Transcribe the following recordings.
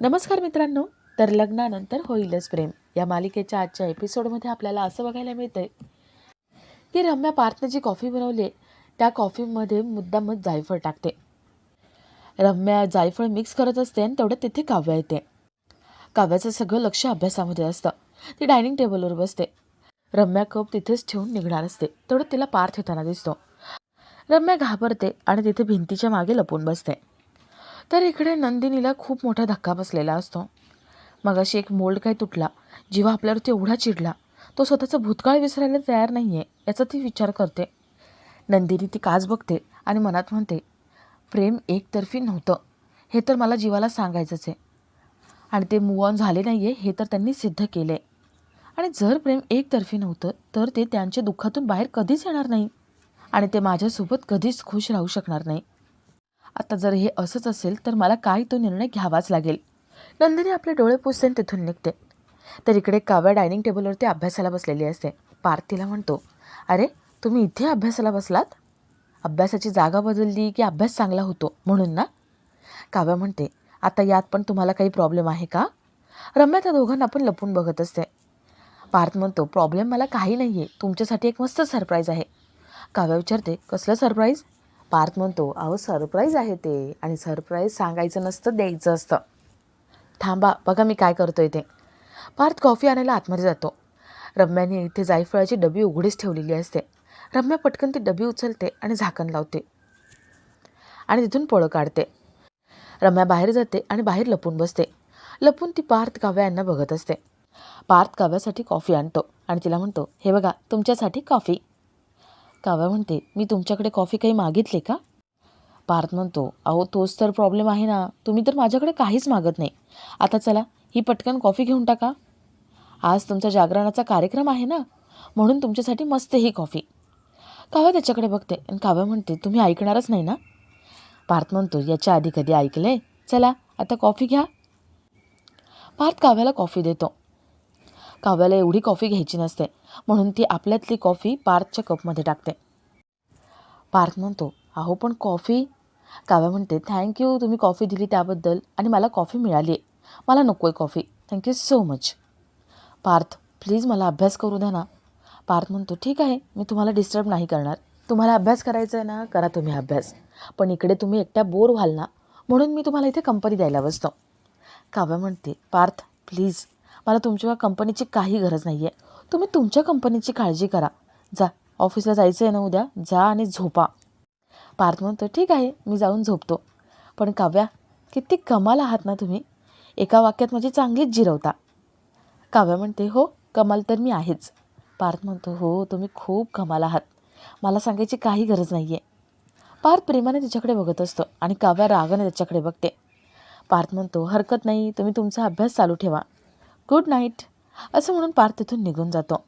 नमस्कार मित्रांनो तर लग्नानंतर होईलच प्रेम. या मालिकेच्या आजच्या एपिसोडमध्ये आपल्याला असं बघायला मिळतंय की रम्या पार्थने जी कॉफी बनवली आहे त्या कॉफीमध्ये मुद्दामच जायफळ टाकते. रम्या जायफळ मिक्स करत असते आणि तेवढं तिथे काव्य येते. काव्याचं सगळं लक्ष अभ्यासामध्ये असतं. ती डायनिंग टेबलवर बसते. रम्या कप तिथेच ठेवून निघणार असते. तेवढं तिला पार्थ येताना दिसतो. रम्या घाबरते आणि तिथे भिंतीच्या मागे लपून बसते. तर इकडे नंदिनीला खूप मोठा धक्का बसलेला असतो. मगाशी एक मोल्ड काय तुटला जीवा आपल्यावरती एवढा चिडला तो स्वतःचा भूतकाळ विसरायला तयार नाही आहे याचा ती विचार करते. नंदिनी ती काच बघते आणि मनात म्हणते प्रेम एकतर्फी नव्हतं हे तर मला जीवाला सांगायचंच आहे. आणि ते मूव ऑन झाले नाही आहे हे तर त्यांनी सिद्ध केले आणि जर प्रेम एकतर्फी नव्हतं तर ते त्यांच्या दुःखातून बाहेर कधीच येणार नाही. आणि ते माझ्यासोबत कधीच खुश राहू शकणार नाही. आता जर हे असंच असेल तर मला काय तो निर्णय घ्यावाच लागेल. नंदिनी आपले डोळे पुसते तिथून निघते. तर इकडे काव्या डायनिंग टेबलवरती अभ्यासाला बसलेली असते. पार्थ तिला म्हणतो अरे तुम्ही इथे अभ्यासाला बसलात? अभ्यासाची जागा बदलली की अभ्यास चांगला होतो म्हणून ना? काव्या म्हणते आता यात पण तुम्हाला काही प्रॉब्लेम आहे का? रम्या त्या दोघांना पण लपून बघत असते. पार्थ म्हणतो प्रॉब्लेम मला काही नाही आहे तुमच्यासाठी एक मस्त सरप्राईज आहे. काव्या विचारते कसलं सरप्राईज? पार्थ म्हणतो अहो सरप्राईज आहे ते. आणि सरप्राईज सांगायचं नसतं द्यायचं असतं. थांबा बघा मी काय करतो ते. पार्थ कॉफी आणायला आतमध्ये जातो. रम्याने इथे जायफळाची डबी उघडीच ठेवलेली असते. रम्या पटकन ती डबी उचलते आणि झाकण लावते. आणि तिथून पळं काढते. रम्या बाहेर जाते आणि बाहेर लपून बसते. लपून ती पार्थ काव्या यांना बघत असते. पार्थ काव्यासाठी कॉफी आणतो आणि तिला म्हणतो हे बघा तुमच्यासाठी कॉफी काव्या म्हणते मी तुमच्याकडे कॉफी काही मागितली का? पार्थ म्हणतो अहो तोच तर प्रॉब्लेम आहे ना. तुम्ही तर माझ्याकडे काहीच मागत नाही. आता चला ही पटकन कॉफी घेऊन टाका. आज तुमचा जागरणाचा कार्यक्रम आहे ना. म्हणून तुमच्यासाठी मस्त ही कॉफी काव्या त्याच्याकडे बघते आणि काव्या म्हणते तुम्ही ऐकणारच नाही ना? पार्थ म्हणतो याच्या आधी कधी ऐकलंय? चला आता कॉफी घ्या. पार्थ काव्याला कॉफी देतो. काव्याला एवढी कॉफी घ्यायची नसते म्हणून ती आपल्यातली कॉफी पार्थच्या कपमध्ये टाकते. पार्थ म्हणतो अहो पण कॉफी? काव्या म्हणते थँक्यू तुम्ही कॉफी दिली त्याबद्दल आणि मला कॉफी मिळाली आहे मला नको आहे coffee thank you so much Parth please मला अभ्यास करू द्या ना. पार्थ म्हणतो ठीक आहे मी तुम्हाला डिस्टर्ब नाही करणार. तुम्हाला अभ्यास करायचा आहे ना करा तुम्ही अभ्यास. पण इकडे तुम्ही एकट्या बोर व्हाल ना म्हणून मी तुम्हाला इथे कंपनी द्यायला बसतो. काव्या म्हणते पार्थ प्लीज मला तुमच्या कंपनीची काही गरज नाही आहे तुम्ही तुमच्या कंपनीची काळजी करा. जा ऑफिसला जायचं आहे ना उद्या. जा आणि झोपा. पार्थ म्हणतो ठीक आहे मी जाऊन झोपतो. पण काव्या किती कमाल आहात ना तुम्ही. एका वाक्यात माझी चांगलीच जिरवता. काव्या म्हणते हो कमाल तर मी आहेच. पार्थ म्हणतो हो तुम्ही खूप कमाल आहात. मला सांगायची काही गरज नाही आहे पार्थ प्रेमाने तिच्याकडे बघत असतो आणि काव्या रागाने त्याच्याकडे बघते. पार्थ म्हणतो हरकत नाही तुम्ही तुमचा अभ्यास चालू ठेवा. गुड नाईट असं म्हणून पार्थ तिथून निघून जातो.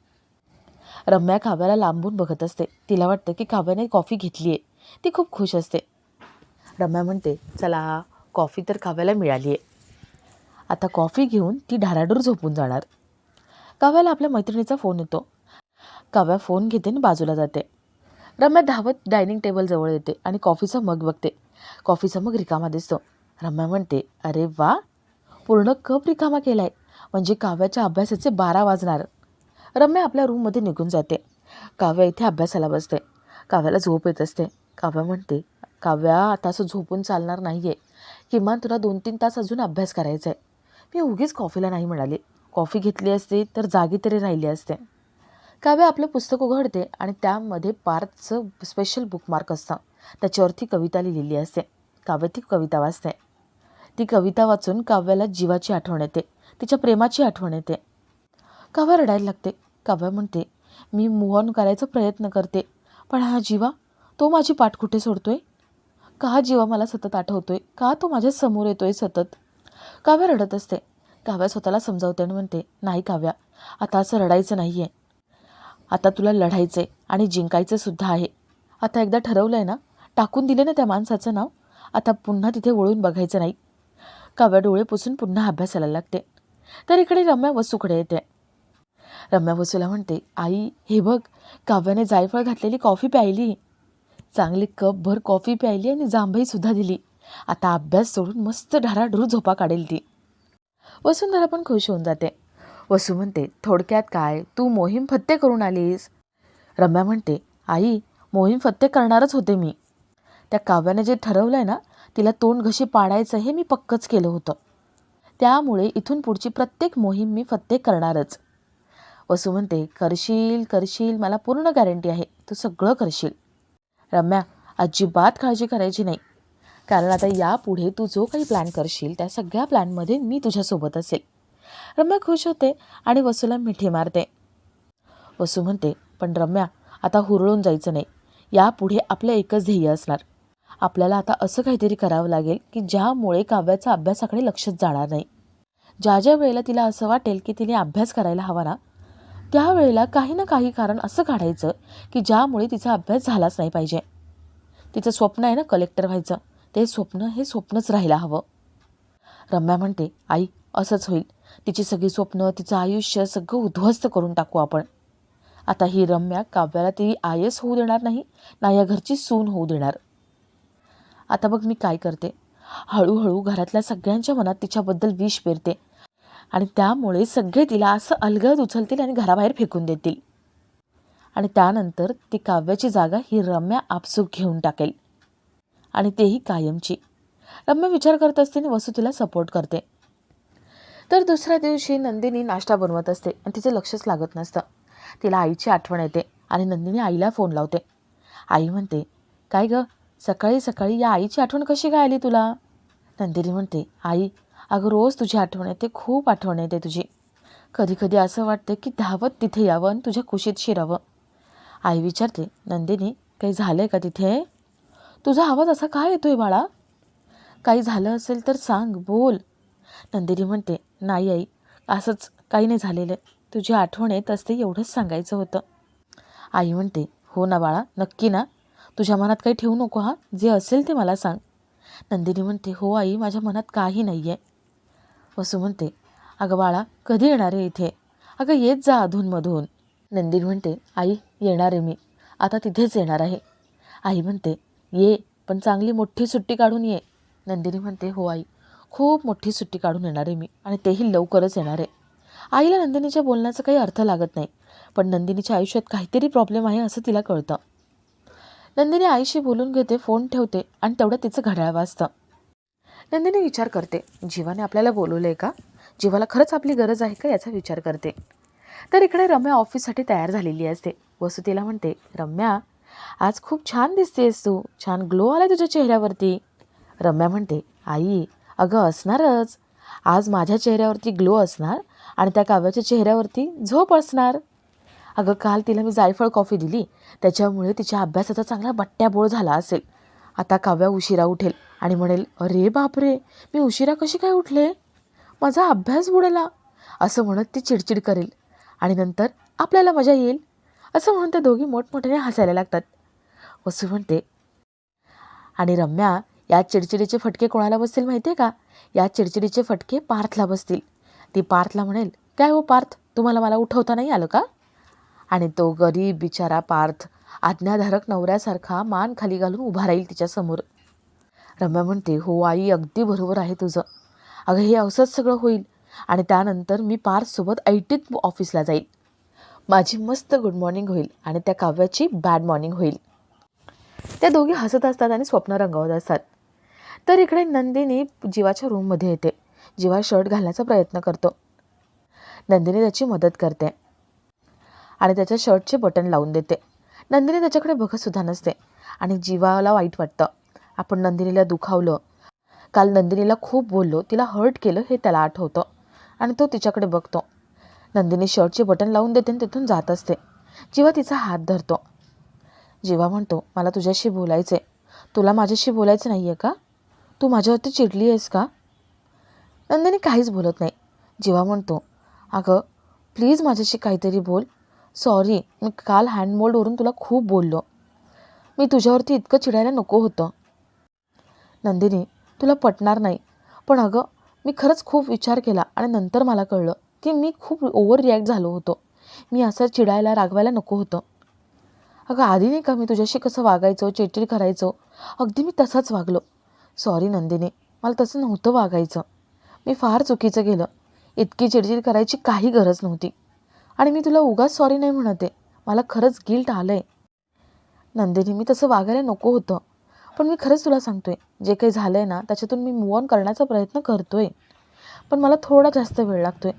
रम्या काव्याला लांबून बघत असते. तिला वाटतं की काव्याने कॉफी घेतली आहे ती खूप खुश असते. रम्या म्हणते चला कॉफी तर काव्याला मिळाली आहे आता कॉफी घेऊन ती ढाराडूर झोपून जाणार. काव्याला आपल्या मैत्रिणीचा फोन येतो. काव्या फोन घेते आणि बाजूला जाते. रम्या धावत डायनिंग टेबलजवळ येते आणि कॉफीचा मग बघते. कॉफीचा मग रिकामा दिसतो. रम्या म्हणते अरे वा! पूर्ण कप रिकामा केला आहे म्हणजे काव्याच्या अभ्यासाचे बारा वाजणार. रम्या आपल्या रूममध्ये निघून जाते. काव्या इथे अभ्यासाला बसते. काव्याला झोप येत असते. काव्या म्हणते काव्या आता असं झोपून चालणार नाही आहे किमान तुला दोन तीन तास अजून अभ्यास करायचा आहे मी उगीच कॉफीला नाही म्हणाली. कॉफी घेतली असती तर जागी तरी राहिली असते. काव्या आपलं पुस्तक उघडते आणि त्यामध्ये पार्थचं स्पेशल बुकमार्क असतं. त्याच्यावरती कविता लिहिलेली असते. काव्य ती कविता वाचते. ती कविता वाचून काव्याला जीवाची आठवण येते. तिच्या प्रेमाची आठवण येते. काव्या रडायला लागते. काव्या म्हणते मी मूव ऑन करायचा प्रयत्न करते पण हा जीवा तो माझी पाठ कुठे सोडतोय? का हा जीवा मला सतत आठवतोय? का तो माझ्यासमोर येतोय सतत? काव्या रडत असते. काव्या स्वतःला समजावते आणि म्हणते नाही काव्या आता असं रडायचं नाही आहे आता तुला लढायचं आहे आणि जिंकायचं सुद्धा आहे. आता एकदा ठरवलं आहे ना टाकून दिले ना त्या माणसाचं नाव आता पुन्हा तिथे वळून बघायचं नाही. काव्या डोळे पुसून पुन्हा अभ्यासाला लागते. तर इकडे रम्या वसूकडे येते. रम्या वसूला म्हणते आई हे बघ काव्याने जायफळ घातलेली कॉफी प्यायली. चांगली कपभर कॉफी प्यायली आणि जांभईसुद्धा दिली. आता अभ्यास सोडून मस्त ढाराढूर झोपा काढेल ती. वसुंधरा पण खुश होऊन जाते. वसू म्हणते थोडक्यात काय? तू मोहीम फत्ते करून आलीस. रम्या म्हणते आई मोहीम फत्ते करणारच होते मी. त्या काव्याने जे ठरवलं आहे ना तिला तोंड घशी पाडायचं हे मी पक्कच केलं होतं. त्यामुळे इथून पुढची प्रत्येक मोहीम मी फत्ते करणारच. वसू म्हणते करशील करशील मला पूर्ण गॅरंटी आहे. तू सगळं करशील. रम्या अजिबात काळजी करायची नाही. कारण आता यापुढे तू जो काही प्लॅन करशील त्या सगळ्या प्लॅनमध्ये मी तुझ्यासोबत असेल. रम्या खुश होते आणि वसूला मिठी मारते. वसू म्हणते पण रम्या आता हुरळून जायचं नाही. यापुढे आपलं एकच ध्येय असणार. आपल्याला आता असं काहीतरी करावं लागेल की ज्यामुळे काव्याचा अभ्यासाकडे लक्षच जाणार नाही. ज्या ज्या वेळेला तिला असं वाटेल की तिने अभ्यास करायला हवा ना त्यावेळेला काही ना काही कारण असं काढायचं की ज्यामुळे तिचा अभ्यास झालाच नाही पाहिजे. तिचं स्वप्न आहे ना कलेक्टर व्हायचं. ते स्वप्न हे स्वप्नच राहायला हवं. रम्या म्हणते आई असंच होईल. तिची सगळी स्वप्न तिचं आयुष्य सगळं उद्ध्वस्त करून टाकू आपण. आता ही रम्या काव्याला ती आय एस होऊ देणार नाही ना या घरची सून होऊ देणार. आता बघ मी काय करते. हळूहळू घरातल्या सगळ्यांच्या मनात तिच्याबद्दल विष पेरते. आणि त्यामुळे सगळे तिला असं अलगद उचलतील आणि घराबाहेर फेकून देतील. आणि त्यानंतर ती काव्याची जागा ही रम्या आपसूक घेऊन टाकेल. आणि तेही कायमची. रम्या विचार करत असते आणि वसू तिला सपोर्ट करते. तर दुसऱ्या दिवशी नंदिनी नाश्ता बनवत असते आणि तिचं लक्षच लागत नसतं. तिला आईची आठवण येते आणि नंदिनी आईला फोन लावते. आई म्हणते काय गं? सकाळी सकाळी या आईची आठवण कशी काय आली तुला? नंदिनी म्हणते आई अगं रोज तुझी आठवण येते खूप आठवण येते तुझी. कधी कधी असं वाटतं की धावत तिथे यावं आणि तुझ्या कुशीत शिरावं. आई विचारते नंदिनी काही झालं आहे का तिथे? तुझा आवाज असा काय येतोय बाळा? काही झालं असेल तर सांग बोल. नंदिनी म्हणते नाही आई असंच काही नाही झालेलं. तुझी आठवण येत असते एवढंच सांगायचं होतं. आई म्हणते हो ना बाळा नक्की ना. तुझ्या मनात काही ठेवू नको हा? जे असेल ते मला सांग. नंदिनी म्हणते हो आई माझ्या मनात काही नाही आहे वसू म्हणते अगं बाळा कधी येणार आहे इथे? अगं येत जा अधूनमधून. नंदिनी म्हणते आई येणार आहे मी. आता तिथेच येणार आहे. आई म्हणते ये पण चांगली मोठी सुट्टी काढून ये. नंदिनी म्हणते हो आई खूप मोठी सुट्टी काढून येणार आहे मी आणि तेही लवकरच येणार आहे. आईला नंदिनीच्या बोलण्याचा काही अर्थ लागत नाही पण नंदिनीच्या आयुष्यात काहीतरी प्रॉब्लेम आहे असं तिला कळतं. नंदिनी आईशी बोलून घेते फोन ठेवते आणि तेवढं तिचं घड्याळ वाजतं. नंदिनी विचार करते जीवाने आपल्याला बोलवलं आहे का? जीवाला खरंच आपली गरज आहे का याचा विचार करते. तर इकडे रम्या ऑफिससाठी तयार झालेली असते. वसू तिला म्हणते रम्या आज खूप छान दिसतेस तू छान ग्लो आला तुझ्या चेहऱ्यावरती. रम्या म्हणते आई अगं असणारच. आज माझ्या चेहऱ्यावरती ग्लो असणार आणि त्या काव्याच्या चेहऱ्यावरती झोप असणार. अगं काल तिला मी जायफळ कॉफी दिली. त्याच्यामुळे तिच्या अभ्यासाचा चांगला बट्ट्याबोळ झाला असेल. आता काव्या उशिरा उठेल आणि म्हणेल अरे बापरे मी उशिरा कशी काय उठले? माझा अभ्यास बुडाला. असं म्हणत ती चिडचिड करेल. आणि नंतर आपल्याला मजा येईल. असं म्हणून त्या दोघी मोठमोठ्याने हसायला लागतात. वसू म्हणते आणि रम्या या चिडचिडीचे फटके कोणाला बसतील माहिती आहे का? या चिडचिडीचे फटके पार्थला बसतील. ती पार्थला म्हणेल काय हो पार्थ? तुम्हाला मला उठवता नाही आलं का? आणि तो गरीब बिचारा पार्थ आज्ञाधारक नवऱ्यासारखा मान खाली घालून उभा राहील तिच्यासमोर रम्या म्हणते हो आई अगदी बरोबर आहे तुझं. अगं हे असंच सगळं होईल आणि त्यानंतर मी पार्थसोबत ऐटीत ऑफिसला जाईल. माझी मस्त गुड मॉर्निंग होईल आणि त्या काव्याची बॅड मॉर्निंग होईल. त्या दोघी हसत असतात आणि स्वप्न रंगवत असतात. तर इकडे नंदिनी जीवाच्या रूममध्ये येते. जीवा शर्ट घालण्याचा प्रयत्न करतो. नंदिनी त्याची मदत करते. आणि त्याच्या शर्टचे बटन लावून देते. नंदिनी त्याच्याकडे बघतसुद्धा नसते. आणि जीवाला वाईट वाटतं. आपण नंदिनीला दुखावलं. काल नंदिनीला खूप बोललो. तिला हर्ट केलं हे त्याला आठवतं. आणि तो तिच्याकडे बघतो. नंदिनी शर्टचे बटन लावून देते आणि तिथून जात असते. जीवा तिचा हात धरतो. जीवा म्हणतो मला तुझ्याशी बोलायचं आहे तुला माझ्याशी बोलायचं नाही आहे का? तू माझ्यावरती चिडली आहेस का? नंदिनी काहीच बोलत नाही. जीवा म्हणतो अगं प्लीज माझ्याशी काहीतरी बोल. सॉरी मी काल हँडमोल्डवरून तुला खूप बोललो. मी तुझ्यावरती इतकं चिडायला नको होतं. नंदिनी तुला पटणार नाही. पण अगं मी खरंच खूप विचार केला आणि नंतर मला कळलं की मी खूप ओव्हर रिॲक्ट झालो होतो. मी असं चिडायला रागवायला नको होतं. अगं आधी नाही का मी तुझ्याशी कसं वागायचो चिडचिड करायचो? अगदी मी तसाच वागलो. सॉरी नंदिनी मला तसं नव्हतं वागायचं. मी फार चुकीचं केलं. इतकी चिडचिड करायची काही गरज नव्हती. आणि मी तुला उगाच सॉरी नाही म्हणते. मला खरंच गिल्ट आलं आहे नंदिनी मी तसं वागायला नको होतं. पण मी खरंच तुला सांगतोय जे काही झालं आहे ना त्याच्यातून मी मूव ऑन करण्याचा प्रयत्न करतोय. पण मला थोडा जास्त वेळ लागतोय.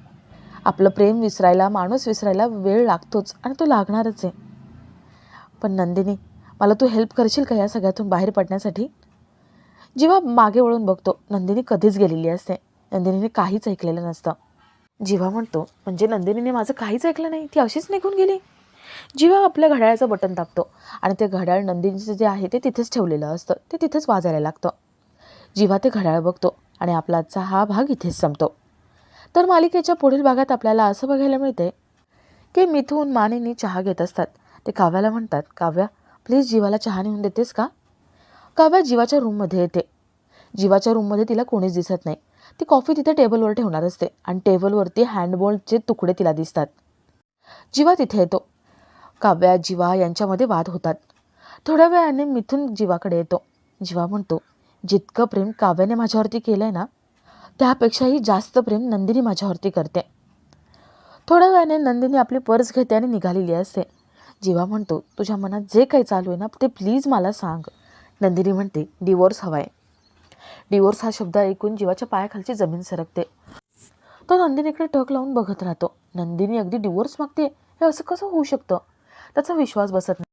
आपलं प्रेम विसरायला माणूस विसरायला वेळ लागतोच आणि तो लागणारच आहे. पण नंदिनी मला तू हेल्प करशील का या सगळ्यातून बाहेर पडण्यासाठी? जेव्हा मागे वळून बघतो नंदिनी कधीच गेलेली असते. नंदिनीने काहीच ऐकलेलं नसतं. जिवा म्हणतो म्हणजे नंदिनीने माझं काहीच ऐकलं नाही ती अशीच निघून गेली. जिवा आपल्या घड्याळाचं बटन दाबतो आणि ते घड्याळ नंदिनीचं जे आहे ते तिथेच ठेवलेलं असतं ते तिथेच वाजायला लागतं. जिवा ते घड्याळ बघतो आणि आपला आजचा हा भाग इथेच संपतो. तर मालिकेच्या पुढील भागात आपल्याला असं बघायला मिळते की मिथून मानेनी चहा घेत असतात. ते काव्याला म्हणतात काव्या प्लीज जीवाला चहा नेऊन देतेस का? काव्या जीवाच्या रूममध्ये येते. जीवाच्या रूममध्ये तिला कोणीच दिसत नाही. ती कॉफी तिथे टेबलवर ठेवणार असते आणि टेबलवरती हँडबॉलचे तुकडे तिला दिसतात. जीवा तिथे येतो. काव्या जीवा यांच्यामध्ये वाद होतात. थोड्या वेळाने मिथून जीवाकडे येतो. जीवा म्हणतो जितकं प्रेम काव्याने माझ्यावरती केलं आहे ना त्यापेक्षाही जास्त प्रेम नंदिनी माझ्यावरती करते. थोड्या वेळाने नंदिनी आपली पर्स घेते आणि निघालेली असते. जीवा म्हणतो तुझ्या मनात जे काही चालू आहे ना ते प्लीज मला सांग. नंदिनी म्हणते डिवोर्स हवा आहे डिवोर्स हा शब्द ऐकून जीवाच्या पायाखालची जमीन सरकते. तो नंदिनीकडे टक लावून बघत राहतो. नंदिनी अगदी डिवोर्स मागते हे असं कसं होऊ शकतं? त्याचा विश्वास बसत नाही.